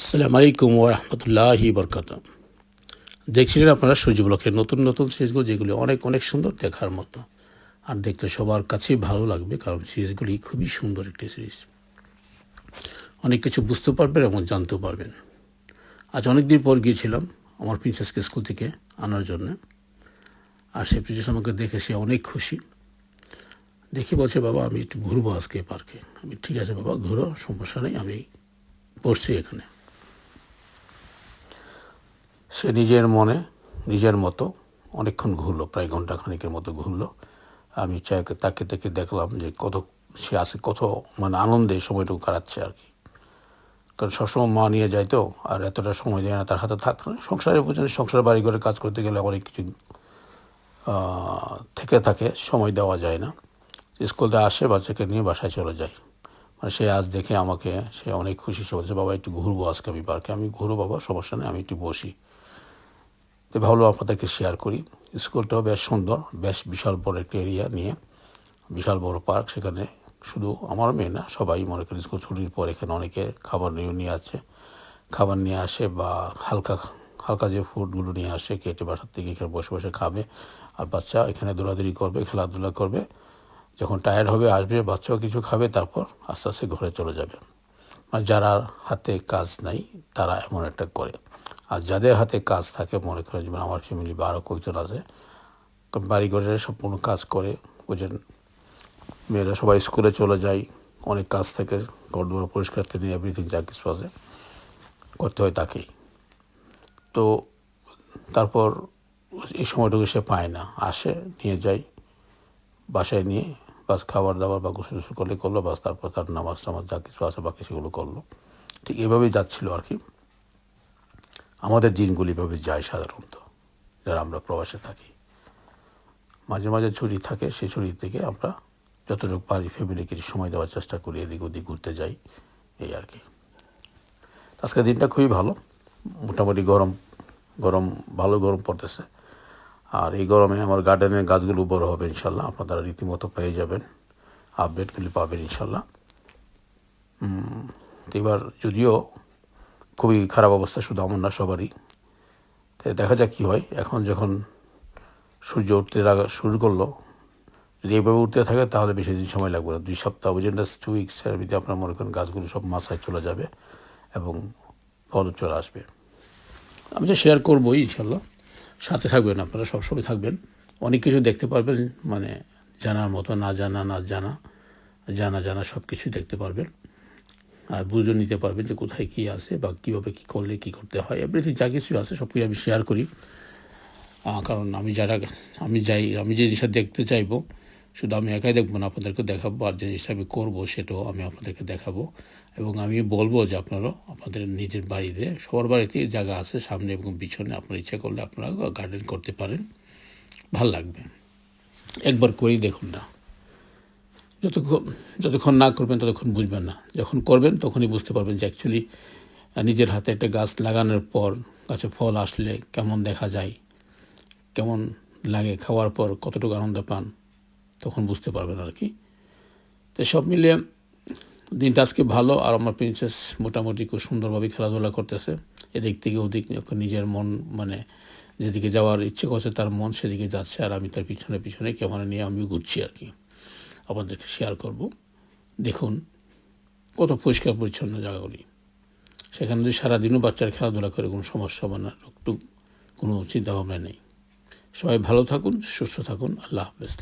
আসসালামু আলাইকুম ওরহমতুল্লাহি বরকাত দেখছিলেন আপনারা সূর্য ব্লকের নতুন নতুন সিরিজগুলো, যেগুলি অনেক অনেক সুন্দর দেখার মতো। আর দেখলে সবার কাছেই ভালো লাগবে, কারণ সিরিজগুলি খুবই সুন্দর একটি সিরিজ। অনেক কিছু বুঝতে পারবেন এবং জানতেও পারবেন। আজ অনেক দিন পর গিয়েছিলাম আমার প্রিন্সেসকে স্কুল থেকে আনার জন্য। আর সেই প্রিন্সেস আমাকে দেখে সে অনেক খুশি। দেখি বলছে, বাবা, আমি একটু ঘুরবো আজকে পার্কে। আমি, ঠিক আছে বাবা, ঘুরো, সমস্যা নেই, আমি বসছি এখানে। সে নিজের মনে, নিজের মতো অনেকক্ষণ ঘুরলো, প্রায় ঘণ্টা খানিকের মতো ঘুরলো। আমি চাকে তাকে তাকে দেখলাম যে কত সে আসে কত মানে আনন্দে সময়টুকু কাটাচ্ছে আর কি। কারণ সবসময় মা নিয়ে যায় তো, আর এতটা সময় দেয় না, তার হাতে থাকতো না সংসারের বুঝেন সংসার বাড়ি ঘরে কাজ করতে গেলে অনেক কিছু থেকে থাকে, সময় দেওয়া যায় না। স্কুল থেকে আসে, বাচ্চাকে নিয়ে বাসায় চলে যায়। মানে সে আজ দেখে আমাকে, সে অনেক খুশি, সে বলছে, বাবা, একটু ঘুরবো আজকে আমি পার্কে। আমি ঘুরবো বাবা, সমস্যা নেই, আমি একটু বসি। তো ভাবলাম আপনাদেরকে শেয়ার করি। স্কুলটাও বেশ সুন্দর, বেশ বিশাল বড় একটা এরিয়া নিয়ে, বিশাল বড় পার্ক সেখানে শুধু আমার মেয়ে না, সবাই মনে করেন স্কুল ছুটির পর এখানে অনেকে খাবার নিয়ে নিয়ে আছে খাবার নিয়ে আসে বা হালকা হালকা যে ফুডগুলো নিয়ে আসে, কেটে বাসার থেকে এখানে বসে বসে খাবে। আর বাচ্চা এখানে দৌড়াদৌড়ি করবে, খেলাধুলা করবে। যখন টায়ার্ড হবে, আসবে, বাচ্চাও কিছু খাবে, তারপর আস্তে আস্তে ঘরে চলে যাবে। মানে যারা হাতে কাজ নাই, তারা এমন একটা করে। আর যাদের হাতে কাজ থাকে, মনে করেন যেমন আমার ফ্যামিলি বা আরও কয়েকজন আছে বাড়িঘরের সম্পূর্ণ কাজ করে বুঝেন মেয়েরা সবাই স্কুলে চলে যায়, অনেক কাজ থাকে ঘর দুয়ার পরিষ্কার থেকে এভরিথিং যা কিছু আছে করতে হয় তাকেই। তো তারপর এই সময়টুকু সে পায় না, আসে, নিয়ে যায়, বাসায় নিয়ে বাস খাবার দাবার বা গোসল গোসল করলে করল, বাস তারপর তার নামাজ টামাজ যা কিছু আছে বাকি সেগুলো করল। ঠিক এভাবেই যাচ্ছিল আর কি। আমাদের দিনগুলি এভাবে যায় সাধারণত, যারা আমরা প্রবাসে থাকি। মাঝে মাঝে ছুটি থাকে সেই ছুটি থেকে আমরা যতটুকু পারি ফ্যামিলি কিছু সময় দেওয়ার চেষ্টা করি, এদিক ওদিক ঘুরতে যাই, এই আর কি। আজকের দিনটা খুবই ভালো, মোটামুটি গরম গরম, ভালো গরম পড়তেছে। আর এই গরমে আমার গার্ডেনের গাছগুলো বড় হবে ইনশাল্লাহ, আপনারা রীতিমতো পেয়ে যাবেন আপডেটগুলি পাবেন ইনশাল্লাহ। এবার যদিও খুবই খারাপ অবস্থা শুধু আমার না, সবারই। তাই দেখা যাক কী হয়। এখন যখন সূর্য উঠতে লাগা, শুরু করল, যদি এইভাবে উঠতে থাকে, তাহলে বেশি দিন সময় লাগবে দুই সপ্তাহ বুঝেন টু উইক্সের ভিতরে আপনার মনে করেন গাছগুলো সব মাথায় চলে যাবে এবং ফল চলে আসবে। আমি তো শেয়ার করবোই ইনশাল্লাহ। সাথে থাকবেন আপনারা, সবসময় থাকবেন। অনেক কিছু দেখতে পারবেন মানে জানার মতো না জানা না জানা জানা জানা সব কিছু দেখতে পারবেন। আর বুঝে নিতে পারবেন যে কোথায় কী আছে বা কীভাবে কী করলে কী করতে হয়। এভরিথিং যা কিছু আছে সব কিছু আমি শেয়ার করি। কারণ আমি যারা, আমি যাই, আমি যে জিনিসটা দেখতে চাইব, শুধু আমি একাই দেখব না আপনাদেরকে দেখাবো আর যে জিনিসটা আমি করব সেটাও আমি আপনাদেরকে দেখাবো। এবং আমি বলব যে আপনারাও আপনাদের নিজের বাড়িতে, সবার বাড়িতে জায়গা আছে, সামনে এবং পিছনে আপনার ইচ্ছা করলে আপনারা গার্ডেন করতে পারেন। ভালো লাগবে। একবার করেই দেখুন না। যতক্ষণ যতক্ষণ না করবেন, ততক্ষণ বুঝবেন না। যখন করবেন, তখনই বুঝতে পারবেন যে অ্যাকচুয়ালি নিজের হাতে একটা গাছ লাগানোর পর, গাছে ফল আসলে কেমন দেখা যায়, কেমন লাগে খাওয়ার পর, কতটুকু আনন্দ পান, তখন বুঝতে পারবেন আর কি। তো সব মিলিয়ে দিনটা আজকে ভালো, আর আমার প্রিন্সেস মোটামুটি খুব সুন্দরভাবে খেলাধুলা করতেছে। এদিক থেকে ওদিক নিজের মন মানে যেদিকে যাওয়ার ইচ্ছে করছে, তার মন সেদিকে যাচ্ছে, আর আমি তার পিছনে পিছনে ক্যামেরা নিয়ে আমিও ঘুরছি আর কি। আপনাদেরকে শেয়ার করব। দেখুন, কত পরিষ্কার পরিচ্ছন্ন জায়গাগুলি। সেখানে যদি সারাদিনও বাচ্চার খেলাধুলা করে, কোনো সমস্যা হবে না একটু কোনো চিন্তাভাবনা নেই। সবাই ভালো থাকুন, সুস্থ থাকুন, আল্লাহ হাফেজ